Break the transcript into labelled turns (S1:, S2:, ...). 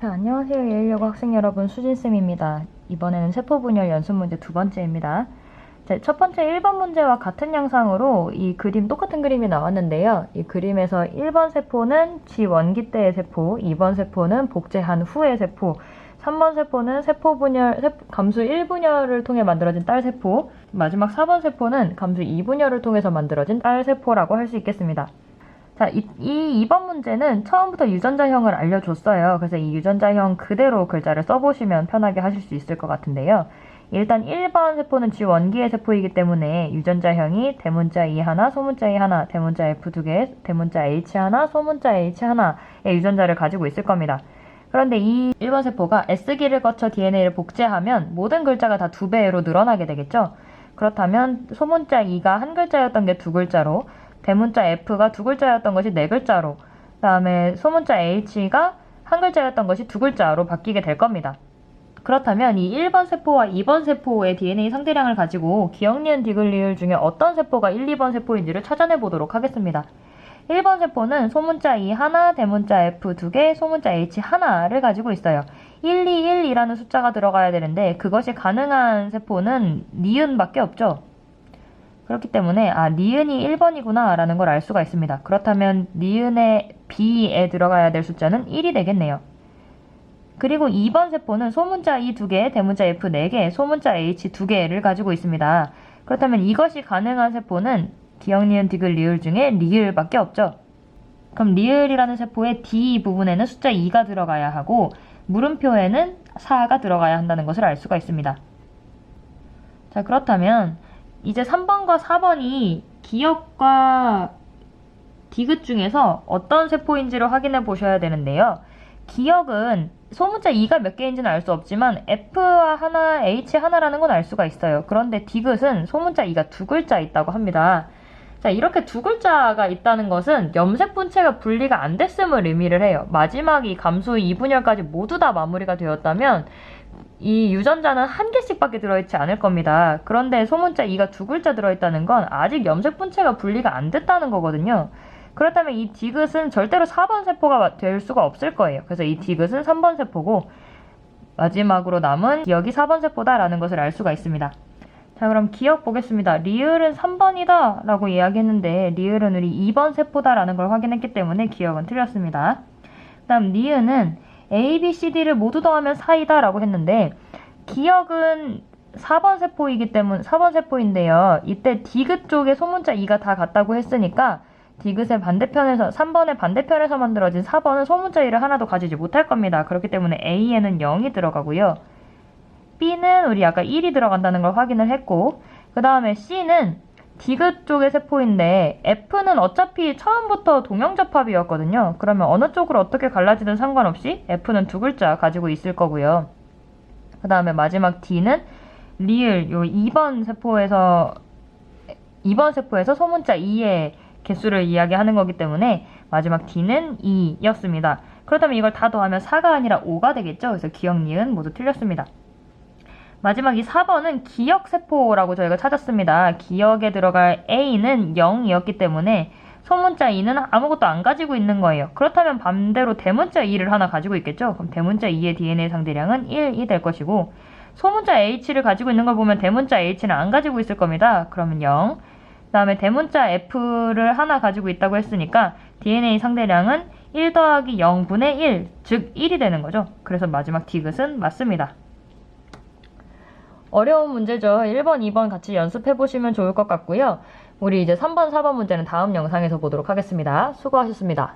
S1: 네, 안녕하세요. 예일여고 학생 여러분, 수진쌤입니다. 이번에는 세포 분열 연습 문제 두 번째입니다. 자, 첫 번째 1번 문제와 같은 양상으로 이 그림, 똑같은 그림이 나왔는데요. 이 그림에서 1번 세포는 지원기 때의 세포, 2번 세포는 복제한 후의 세포, 3번 세포는 세포 분열, 세- 감수 1분열을 통해 만들어진 딸 세포, 마지막 4번 세포는 감수 2분열을 통해서 만들어진 딸 세포라고 할 수 있겠습니다. 자, 이, 이 2번 문제는 처음부터 유전자형을 알려줬어요. 그래서 이 유전자형 그대로 글자를 써보시면 편하게 하실 수 있을 것 같은데요. 일단 1번 세포는 지원기의 세포이기 때문에 유전자형이 대문자 E 하나, 소문자 E 하나, 대문자 F 두 개, 대문자 H 하나, 소문자 H 하나의 유전자를 가지고 있을 겁니다. 그런데 이 1번 세포가 S기를 거쳐 DNA를 복제하면 모든 글자가 다 두 배로 늘어나게 되겠죠. 그렇다면 소문자 E가 한 글자였던 게 두 글자로 대문자 F가 두 글자였던 것이 네 글자로, 그 다음에 소문자 H가 한 글자였던 것이 두 글자로 바뀌게 될 겁니다. 그렇다면 이 1번 세포와 2번 세포의 DNA 상대량을 가지고 기억, 니은, 디귿, 리을 중에 어떤 세포가 1, 2번 세포인지를 찾아내 보도록 하겠습니다. 1번 세포는 소문자 E 하나, 대문자 F 두 개, 소문자 H 하나를 가지고 있어요. 121이라는 숫자가 들어가야 되는데 그것이 가능한 세포는 니은밖에 없죠. 그렇기 때문에 아 니은이 1번이구나 라는 걸 알 수가 있습니다. 그렇다면 니은의 B에 들어가야 될 숫자는 1이 되겠네요. 그리고 2번 세포는 소문자 E 두 개, 대문자 F 네 개, 소문자 H 두 개를 가지고 있습니다. 그렇다면 이것이 가능한 세포는 기억, 니은, 디귿, 리을 중에 리을밖에 없죠. 그럼 리을이라는 세포의 D 부분에는 숫자 2가 들어가야 하고 물음표에는 4가 들어가야 한다는 것을 알 수가 있습니다. 자, 그렇다면 이제 3번과 4번이 기억과 디귿 중에서 어떤 세포인지를 확인해 보셔야 되는데요. 기억은 소문자 2가 몇 개인지는 알 수 없지만 F와 하나, H 하나라는 건 알 수가 있어요. 그런데 디귿은 소문자 2가 두 글자 있다고 합니다. 자, 이렇게 두 글자가 있다는 것은 염색 분체가 분리가 안 됐음을 의미를 해요. 마지막 이 감수 2분열까지 모두 다 마무리가 되었다면 이 유전자는 한 개씩밖에 들어있지 않을 겁니다. 그런데 소문자 2가 두 글자 들어있다는 건 아직 염색 분체가 분리가 안 됐다는 거거든요. 그렇다면 이 디귿은 절대로 4번 세포가 될 수가 없을 거예요. 그래서 이 디귿은 3번 세포고 마지막으로 남은 기억이 4번 세포다라는 것을 알 수가 있습니다. 자 그럼 기억 보겠습니다. 리을은 3번이다 라고 이야기했는데 리을은 우리 2번 세포다 라는 걸 확인했기 때문에 기억은 틀렸습니다. 그 다음 리은은 A, B, C, D를 모두 더하면 4이다 라고 했는데 기억은 4번 세포이기 때문에 4번 세포인데요. 이때 디귿 쪽에 소문자 2가 다 같다고 했으니까 디귿의 반대편에서 3번의 반대편에서 만들어진 4번은 소문자 1을 하나도 가지지 못할 겁니다. 그렇기 때문에 A에는 0이 들어가고요. B는 우리 아까 1이 들어간다는 걸 확인을 했고 그 다음에 C는 디귿 쪽의 세포인데 F는 어차피 처음부터 동형접합이었거든요. 그러면 어느 쪽으로 어떻게 갈라지든 상관없이 F는 두 글자 가지고 있을 거고요. 그 다음에 마지막 D는 리을 요 2번 세포에서 2번 세포에서 소문자 2의 개수를 이야기하는 거기 때문에 마지막 D는 2였습니다. 그렇다면 이걸 다 더하면 4가 아니라 5가 되겠죠. 그래서 기억, 니은 모두 틀렸습니다. 마지막 이 4번은 기억세포라고 저희가 찾았습니다. 기억에 들어갈 A는 0이었기 때문에 소문자 2는 아무것도 안 가지고 있는 거예요. 그렇다면 반대로 대문자 2를 하나 가지고 있겠죠? 그럼 대문자 2의 DNA 상대량은 1이 될 것이고 소문자 H를 가지고 있는 걸 보면 대문자 H는 안 가지고 있을 겁니다. 그러면 0. 그 다음에 대문자 F를 하나 가지고 있다고 했으니까 DNA 상대량은 1 더하기 0분의 1, 즉 1이 되는 거죠. 그래서 마지막 디귿은 맞습니다. 어려운 문제죠. 1번, 2번 같이 연습해 보시면 좋을 것 같고요. 우리 이제 3번, 4번 문제는 다음 영상에서 보도록 하겠습니다. 수고하셨습니다.